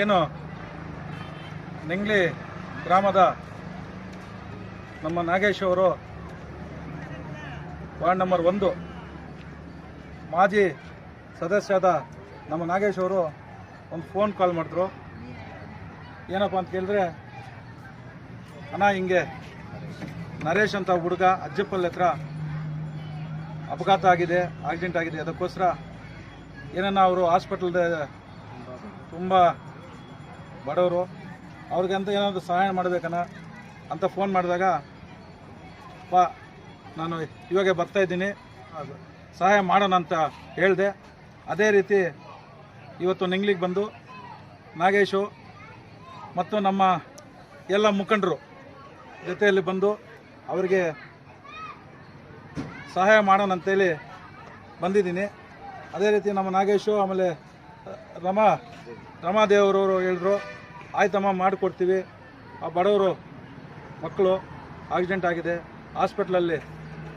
ಏನು? ನೆಂಗ್ಲಿ ಗ್ರಾಮದ ನಮ್ಮ ನಾಗೇಶ್ ಅವರು ವಾರ್ಡ್ ನಂಬರ್ ಒಂದು, ಮಾಜಿ ಸದಸ್ಯದ ನಮ್ಮ ನಾಗೇಶ್ ಅವರು ಒಂದು ಫೋನ್ ಕಾಲ್ ಮಾಡಿದ್ರು. ಏನಪ್ಪ ಅಂತ ಕೇಳಿದ್ರೆ, ಅಣ್ಣ ಹಿಂಗೆ ನರೇಶ್ ಅಂತ ಹುಡುಗ ಅಜ್ಜಪ್ಪಲ್ ಹತ್ರ ಅಪಘಾತ ಆಗಿದೆ ಆಕ್ಸಿಡೆಂಟ್ ಆಗಿದೆ, ಅದಕ್ಕೋಸ್ಕರ ಏನನ್ನ ಅವರು ಹಾಸ್ಪಿಟಲ್ ತುಂಬ ಬಡವರು, ಅವ್ರಿಗೆ ಅಂತ ಏನಾದರೂ ಸಹಾಯ ಮಾಡಬೇಕನ್ನ ಅಂತ ಫೋನ್ ಮಾಡಿದಾಗ, ಪಾ, ನಾನು ಇವಾಗೆ ಬರ್ತಾ ಇದ್ದೀನಿ ಅದು ಸಹಾಯ ಮಾಡೋಣ ಅಂತ ಹೇಳಿದೆ. ಅದೇ ರೀತಿ ಇವತ್ತು ನಿಂಗ್ಲಿಗೆ ಬಂದು ನಾಗೇಶು ಮತ್ತು ನಮ್ಮ ಎಲ್ಲ ಮುಖಂಡರು ಜೊತೆಯಲ್ಲಿ ಬಂದು ಅವರಿಗೆ ಸಹಾಯ ಮಾಡೋಣ ಅಂತೇಳಿ ಬಂದಿದ್ದೀನಿ. ಅದೇ ರೀತಿ ನಮ್ಮ ನಾಗೇಶು, ಆಮೇಲೆ, ರಮಾ ರಮಾದೇವರವರು ಹೇಳಿದ್ರು. ಆಯ್ತಮ್ಮ, ಮಾಡಿಕೊಡ್ತೀವಿ. ಆ ಬಡವರು ಮಕ್ಕಳು ಆಕ್ಸಿಡೆಂಟ್ ಆಗಿದೆ. ಹಾಸ್ಪಿಟ್ಲಲ್ಲಿ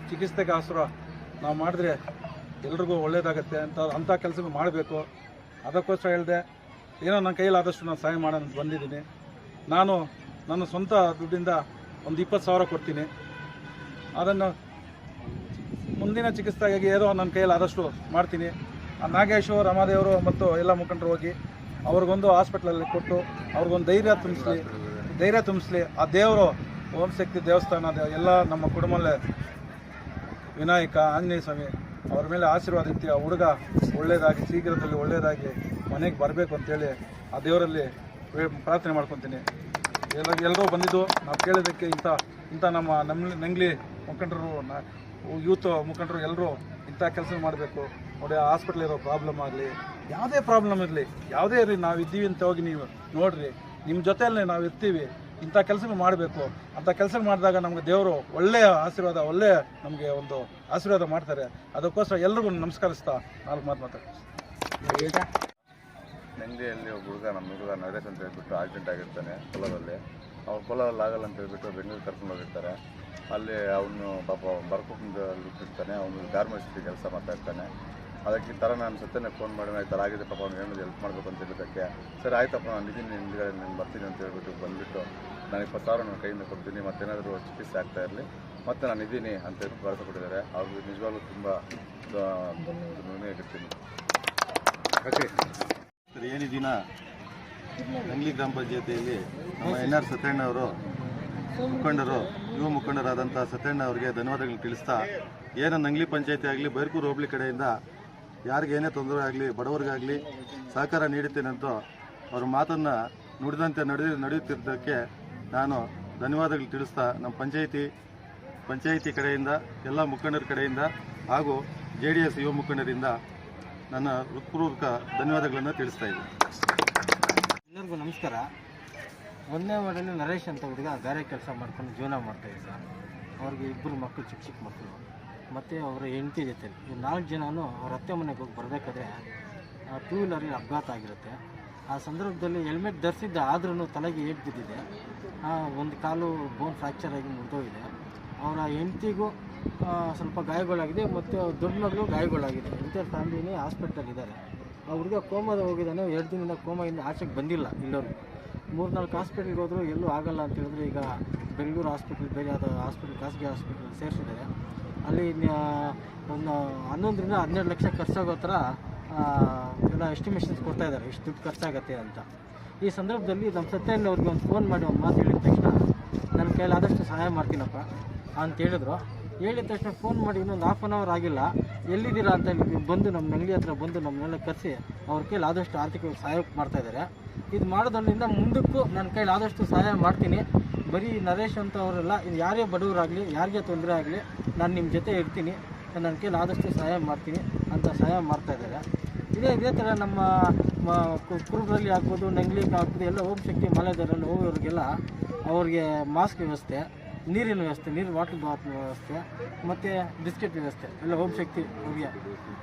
ಚಿಕಿತ್ಸೆಗೆ ಆಸರ ನಾವು ಮಾಡಿದ್ರೆ ಎಲ್ರಿಗೂ ಒಳ್ಳೇದಾಗತ್ತೆ ಅಂತ, ಅಂಥ ಕೆಲಸ ಮಾಡಬೇಕು. ಅದಕ್ಕೋಸ್ಕರ ಹೇಳಿದೆ, ಏನೋ ನನ್ನ ಕೈಲಾದಷ್ಟು ನಾನು ಸಹಾಯ ಮಾಡೋಣ ಬಂದಿದ್ದೀನಿ. ನಾನು ನನ್ನ ಸ್ವಂತ ದುಡ್ಡಿಂದ ಒಂದು ಇಪ್ಪತ್ತು ಸಾವಿರ ಕೊಡ್ತೀನಿ. ಅದನ್ನು ಮುಂದಿನ ಚಿಕಿತ್ಸೆಗಾಗಿ ಏನೋ ನನ್ನ ಕೈಯಲ್ಲಿ ಆದಷ್ಟು ಮಾಡ್ತೀನಿ. ಆ ನಾಗೇಶು ರಮಾದೇವರು ಮತ್ತು ಎಲ್ಲ ಮುಖಂಡರು ಹೋಗಿ ಅವ್ರಿಗೊಂದು ಹಾಸ್ಪಿಟ್ಲಲ್ಲಿ ಕೊಟ್ಟು ಅವ್ರಿಗೊಂದು ಧೈರ್ಯ ತುಂಬಿಸ್ಲಿ. ಧೈರ್ಯ ತುಂಬಿಸ್ಲಿ. ಆ ದೇವರು, ಓಂ ಶಕ್ತಿ ದೇವಸ್ಥಾನ ಎಲ್ಲ ನಮ್ಮ ಕುಟುಂಬಲ್ಲೇ ವಿನಾಯಕ, ಆಂಜನೇಯ ಸ್ವಾಮಿ, ಅವ್ರ ಮೇಲೆ ಆಶೀರ್ವಾದ ಇತ್ತು ಆ ಹುಡುಗ ಒಳ್ಳೇದಾಗಿ, ಶೀಘ್ರದಲ್ಲಿ ಒಳ್ಳೇದಾಗಿ ಮನೆಗೆ ಬರಬೇಕು ಅಂತೇಳಿ ಆ ದೇವರಲ್ಲಿ ಪ್ರಾರ್ಥನೆ ಮಾಡ್ಕೊತೀನಿ. ಎಲ್ಲ ಎಲ್ಲರೂ ಬಂದಿದ್ದು, ನಾವು ಕೇಳೋದಕ್ಕೆ ಇಂಥ ಇಂಥ ನಮ್ಮ ನಮ್ಮ ನಂಗ್ಲಿ ಮುಖಂಡರು ಯೂತ್ ಮುಖಂಡರು ಎಲ್ಲರೂ ಇಂಥ ಕೆಲಸ ಮಾಡಬೇಕು. ನೋಡಿ ಹಾಸ್ಪಿಟ್ಲ್ ಇರೋ ಪ್ರಾಬ್ಲಮ್ ಆಗಲಿ, ಯಾವುದೇ ಪ್ರಾಬ್ಲಮ್ ಇರಲಿ, ಯಾವುದೇ ಇರಲಿ, ನಾವು ಇದ್ದೀವಿ ಅಂತ ಹೋಗಿ ನೀವು ನೋಡ್ರಿ. ನಿಮ್ಮ ಜೊತೆಯಲ್ಲೇ ನಾವು ಇರ್ತೀವಿ. ಇಂಥ ಕೆಲಸ ಮಾಡಬೇಕು. ಅಂಥ ಕೆಲಸ ಮಾಡಿದಾಗ ನಮಗೆ ದೇವರು ಒಳ್ಳೆಯ ಆಶೀರ್ವಾದ ಒಳ್ಳೆಯ ನಮಗೆ ಒಂದು ಆಶೀರ್ವಾದ ಮಾಡ್ತಾರೆ. ಅದಕ್ಕೋಸ್ಕರ ಎಲ್ರಿಗೂ ನಮಸ್ಕರಿಸ್ತಾ ನಾಲ್ಕು ಮಾತು ಮಾತಾಡ್ತೀನಿ. ನಂದಿಯಲ್ಲಿ ಒಬ್ಬ ಹುಡುಗ ನಮ್ಮ ಹುಡುಗ ನರೇಶ್ ಅಂತ ಹೇಳ್ಬಿಟ್ಟು ಆಕ್ಸಿಡೆಂಟ್ ಆಗಿರ್ತಾನೆ ಕೊಲದಲ್ಲಿ ಅವ್ನು ಕೊಲದಲ್ಲಿ ಆಗಲ್ಲ ಅಂತ ಹೇಳ್ಬಿಟ್ಟು ಬೆಂಗಳೂರು ಕರ್ಕೊಂಡು ಹೋಗಿರ್ತಾರೆ. ಅಲ್ಲಿ ಅವನು ಪಾಪ ಬರ್ಕೊಂಡು ಇರ್ತಾನೆ ಅವನು ಗಾರ್ಮೆಂಟ್ಸ್ ಕೆಲಸ ಮಾಡ್ತಾ ಇರ್ತಾನೆ. ಅದಕ್ಕೆ ಈ ಥರ ನಾನು ಸತ್ಯನೇ ಫೋನ್ ಮಾಡಿ ಈ ಥರ ಆಗಿದೆ ಪಾಪ ಅವ್ನು ಹೆಲ್ಪ್ ಮಾಡಬೇಕು ಅಂತ ಹೇಳಿದ್ದಕ್ಕೆ. ಸರಿ, ಆಯ್ತಪ್ಪ, ನಾನು ಇದೀನಿ ಹಿಂದ್ಗಡೆ ನಾನು ಬರ್ತೀನಿ ಅಂತ ಹೇಳ್ಬಿಟ್ಟು ಬಂದುಬಿಟ್ಟು ನಾನು ಇಪ್ಪತ್ತು ಸಾವಿರ ನನ್ನ ಕೈಯಿಂದ ಕೊಡ್ತೀನಿ, ಮತ್ತೇನಾದರೂ ಚಿಕಿತ್ಸೆ ಆಗ್ತಾ ಇರಲಿ. ಮತ್ತೆ ನಾನು ಇದ್ದೀನಿ ಅಂತ ಹೇಳ್ಬಿಟ್ಟು ಭರವಸೆ ಕೊಟ್ಟಿದ್ದಾರೆ. ಅವ್ರಿಗೆ ನಿಜವಾಗ್ಲೂ ತುಂಬ ಇರ್ತೀನಿ ಸರ್ ದಿನ ನಂಗ್ಲಿ ಗ್ರಾಮ ಪಂಚಾಯತಿಯಲ್ಲಿ ನಮ್ಮ ಎನ್ ಆರ್ ಸತ್ಯಣ್ಣ ಅವರು ಮುಖಂಡರು, ಯುವ ಮುಖಂಡರಾದಂಥ ಸತ್ಯಣ್ಣ ಅವರಿಗೆ ಧನ್ಯವಾದಗಳು ತಿಳಿಸ್ತಾ ಏನು ನಂಗ್ಲಿ ಪಂಚಾಯತಿ ಆಗಲಿ, ಬೈರ್ಕೂರು ಹೋಬಳಿ ಕಡೆಯಿಂದ ಯಾರಿಗೆ ಏನೇ ತೊಂದರೆ ಆಗಲಿ, ಬಡವರಿಗಾಗಲಿ ಸಹಕಾರ ನೀಡುತ್ತೇನೆಂತ ಅವ್ರ ಮಾತನ್ನು ನುಡಿದಂತೆ ನಡೆದು, ನಡೆಯುತ್ತಿದ್ದಕ್ಕೆ ನಾನು ಧನ್ಯವಾದಗಳು ತಿಳಿಸ್ತಾ, ನಮ್ಮ ಪಂಚಾಯಿತಿ ಪಂಚಾಯಿತಿ ಕಡೆಯಿಂದ, ಎಲ್ಲ ಮುಖಂಡರ ಕಡೆಯಿಂದ ಹಾಗೂ ಜೆ ಡಿ ಎಸ್ ಯುವ ಮುಖಂಡರಿಂದ ನನ್ನ ಹೃತ್ಪೂರ್ವಕ ಧನ್ಯವಾದಗಳನ್ನು ತಿಳಿಸ್ತಾ ಇದ್ದೀನಿ. ಎಲ್ಲರಿಗೂ ನಮಸ್ಕಾರ. ಒಂದನೇ ವಾರ್ಡಲ್ಲಿ ನರೇಶ್ ಅಂತ ಹುಡುಗ ಗಾರೆ ಕೆಲಸ ಮಾಡ್ಕೊಂಡು ಜೀವನ ಮಾಡ್ತಾ ಇದ್ದ. ಅವ್ರಿಗೆ ಇಬ್ಬರು ಮಕ್ಕಳು, ಚಿಕ್ಕ ಚಿಕ್ಕ ಮಕ್ಕಳು. ಮತ್ತು ಅವರ ಹೆಂಡತಿ ಜೊತೆ. ಈ ನಾಲ್ಕು ಜನನು ಅವ್ರ ಅತ್ತೆ ಮನೆಗೆ ಹೋಗಿ ಬರಬೇಕಾದ್ರೆ ಟೂ ವೀಲರಿಗೆ ಅಪಘಾತ ಆಗಿರುತ್ತೆ. ಆ ಸಂದರ್ಭದಲ್ಲಿ ಹೆಲ್ಮೆಟ್ ಧರಿಸಿದ್ದ ಆದ್ರೂ ತಲೆಗೆ ಏಟ್ ಬಿದ್ದಿದೆ. ಒಂದು ಕಾಲು ಬೋನ್ ಫ್ರ್ಯಾಕ್ಚರ್ ಆಗಿ ಮುರಿದೋಗಿದೆ. ಅವರ ಹೆಂಡತಿಗೂ ಸ್ವಲ್ಪ ಗಾಯಗಳಾಗಿದೆ ಮತ್ತು ದೊಡ್ಡ ಮಗಳು ಗಾಯಗಳಾಗಿದೆ. ಇಂಥ ಫ್ಯಾಮಿಲಿನೇ ಹಾಸ್ಪಿಟಲ್ ಇದ್ದಾರೆ. ಆ ಹುಡುಗ ಕೋಮದ ಹೋಗಿದ್ದಾನೆ. ಎರಡು ದಿನದಿಂದ ಇಂದ ಆಚೆಗೆ ಬಂದಿಲ್ಲ ಇಲ್ಲೋರು ಮೂರು ನಾಲ್ಕು ಹಾಸ್ಪಿಟ್ಲಿಗೆ ಹೋದರೂ ಎಲ್ಲೂ ಆಗಲ್ಲ ಅಂತ ಹೇಳಿದ್ರೆ ಈಗ ಬೆಂಗಳೂರು ಹಾಸ್ಪಿಟ್ಲ್ ಬೇರೆ ಆದ ಹಾಸ್ಪಿಟ್ಲ್ ಖಾಸಗಿ ಹಾಸ್ಪಿಟ್ಲ್ ಸೇರಿಸಿದ್ದಾರೆ. ಅಲ್ಲಿ ಒಂದು ಹನ್ನೊಂದರಿಂದ ಹನ್ನೆರಡು ಲಕ್ಷ ಖರ್ಚಾಗೋ ಥರ ಎಲ್ಲ ಎಸ್ಟಿಮೇಷನ್ಸ್ ಕೊಡ್ತಾ ಇದ್ದಾರೆ. ಇಷ್ಟು ದುಡ್ಡು ಖರ್ಚಾಗತ್ತೆ ಅಂತ. ಈ ಸಂದರ್ಭದಲ್ಲಿ ನಮ್ಮ ಸತ್ಯಣ್ಣ ಅವ್ರಿಗೆ ಒಂದು ಫೋನ್ ಮಾಡಿ ಒಂದು ಮಾತು ಹೇಳಿದ ತಕ್ಷಣ ನನ್ನ ಕೈಯಲ್ಲಿ ಆದಷ್ಟು ಸಹಾಯ ಮಾಡ್ತೀನಪ್ಪ ಅಂತ ಹೇಳಿದ್ರು. ಹೇಳಿದ ತಕ್ಷಣ ಫೋನ್ ಮಾಡಿ ಇನ್ನೊಂದು ಹಾಫ್ ಆನ್ ಅವರ್ ಆಗಿಲ್ಲ. ಎಲ್ಲಿದ್ದೀರಾ ಅಂತ ಬಂದು ನಮ್ಮ ಅಂಗಡಿ ಹತ್ರ ಬಂದು ನಮ್ಮನ್ನೆಲ್ಲ ಕರೆಸಿ ಅವ್ರ ಕೈಲಿ ಆದಷ್ಟು ಆರ್ಥಿಕವಾಗಿ ಸಹಾಯ ಮಾಡ್ತಾ ಇದ್ದಾರೆ. ಇದು ಮಾಡೋದ್ರಿಂದ ಮುಂದಕ್ಕೂ ನನ್ನ ಕೈಲಿ ಆದಷ್ಟು ಸಹಾಯ ಮಾಡ್ತೀನಿ. ಬರೀ ನರೇಶ್ ಅಂತ ಅವರೆಲ್ಲ ಇದು ಯಾರೇ ಬಡವರಾಗಲಿ, ಯಾರಿಗೆ ತೊಂದರೆ ಆಗಲಿ, ನಾನು ನಿಮ್ಮ ಜೊತೆ ಇರ್ತೀನಿ. ನನ್ನ ಕೈಲಿ ಆದಷ್ಟು ಸಹಾಯ ಮಾಡ್ತೀನಿ ಅಂತ ಸಹಾಯ ಮಾಡ್ತಾ ಇದ್ದಾರೆ. ಇದೇ ಇದೇ ಥರ ನಮ್ಮ ಕುರುಬರಲ್ಲಿ ಆಗ್ಬೋದು ನಂಗ್ಲಿಕ್ಕೆ ಆಗ್ಬೋದು, ಎಲ್ಲ ಓಂ ಶಕ್ತಿ ಮಾಲೆದಾರಲ್ಲಿ ಹೋಗೋರಿಗೆಲ್ಲ ಅವ್ರಿಗೆ ಮಾಸ್ಕ್ ವ್ಯವಸ್ಥೆ. ನೀರಿನ ವ್ಯವಸ್ಥೆ, ನೀರು ವಾಟರ್ ಬಾತ್ ವ್ಯವಸ್ಥೆ, ಮತ್ತು ಬಿಸ್ಕೆಟ್ ವ್ಯವಸ್ಥೆ, ಎಲ್ಲ ಓಂ ಶಕ್ತಿ ಅವ್ರಿಗೆ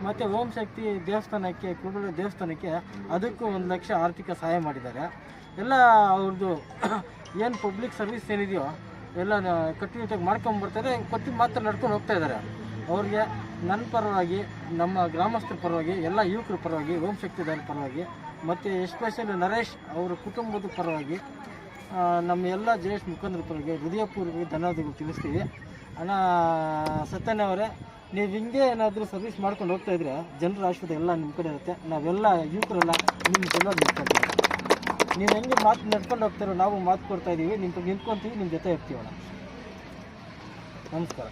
ಮತ್ತು ಓಂ ಶಕ್ತಿ ದೇವಸ್ಥಾನಕ್ಕೆ ಕುರುಬರ ದೇವಸ್ಥಾನಕ್ಕೆ ಅದಕ್ಕೂ ಒಂದು ಲಕ್ಷ ಆರ್ಥಿಕ ಸಹಾಯ ಮಾಡಿದ್ದಾರೆ. ಎಲ್ಲ ಅವ್ರದ್ದು ಏನು ಪಬ್ಲಿಕ್ ಸರ್ವಿಸ್ ಏನಿದೆಯೋ ಎಲ್ಲ ಕಟ್ಟುನಿಟ್ಟಾಗಿ ಮಾಡ್ಕೊಂಬರ್ತಾರೆ ಕೊಟ್ಟು ಮಾತ್ರ ನಡ್ಕೊಂಡು ಹೋಗ್ತಾ ಇದ್ದಾರೆ. ಅವ್ರಿಗೆ ನನ್ನ ಪರವಾಗಿ, ನಮ್ಮ ಗ್ರಾಮಸ್ಥರ ಪರವಾಗಿ, ಎಲ್ಲ ಯುವಕರ ಪರವಾಗಿ, ಓಂ ಶಕ್ತಿದಾರ ಪರವಾಗಿ, ಮತ್ತು ಎಸ್ಪೆಷಲಿ ನರೇಶ್ ಅವರ ಕುಟುಂಬದ ಪರವಾಗಿ ನಮ್ಮ ಎಲ್ಲ ಜಯೇಶ್ ಪರವಾಗಿ ಹೃದಯಪೂರ್ವಕ ಧನ್ಯವಾದಗಳು ತಿಳಿಸ್ತೀವಿ. ಅಣ್ಣ ಸತ್ಯಣ್ಣ ಅವರೇ ನೀವು ಹಿಂಗೆ ಏನಾದರೂ ಸರ್ವಿಸ್ ಮಾಡ್ಕೊಂಡು ಹೋಗ್ತಾ ಇದ್ರೆ ಜನರ ಆಶ್ವಾದ ಎಲ್ಲ ನಿಮ್ಮ ಕಡೆ ಇರುತ್ತೆ. ನಾವೆಲ್ಲ ಯುವಕರೆಲ್ಲ ನಿಮ್ಮ ಜನ ನಿಂತ್ಕೊಳ್ತೀವಿ ನೀವು ಹೆಂಗೆ ಮಾತು ನಡ್ಕೊಂಡು ಹೋಗ್ತಾರೋ ನಾವು ಮಾತು ಕೊಡ್ತಾ ಇದ್ದೀವಿ. ನಿಮ್ಮ ನಿಂತ್ಕೊತೀವಿ ನಿಮ್ಮ ಜೊತೆ ಇರ್ತೀವಣ್ಣ ನಮಸ್ಕಾರ.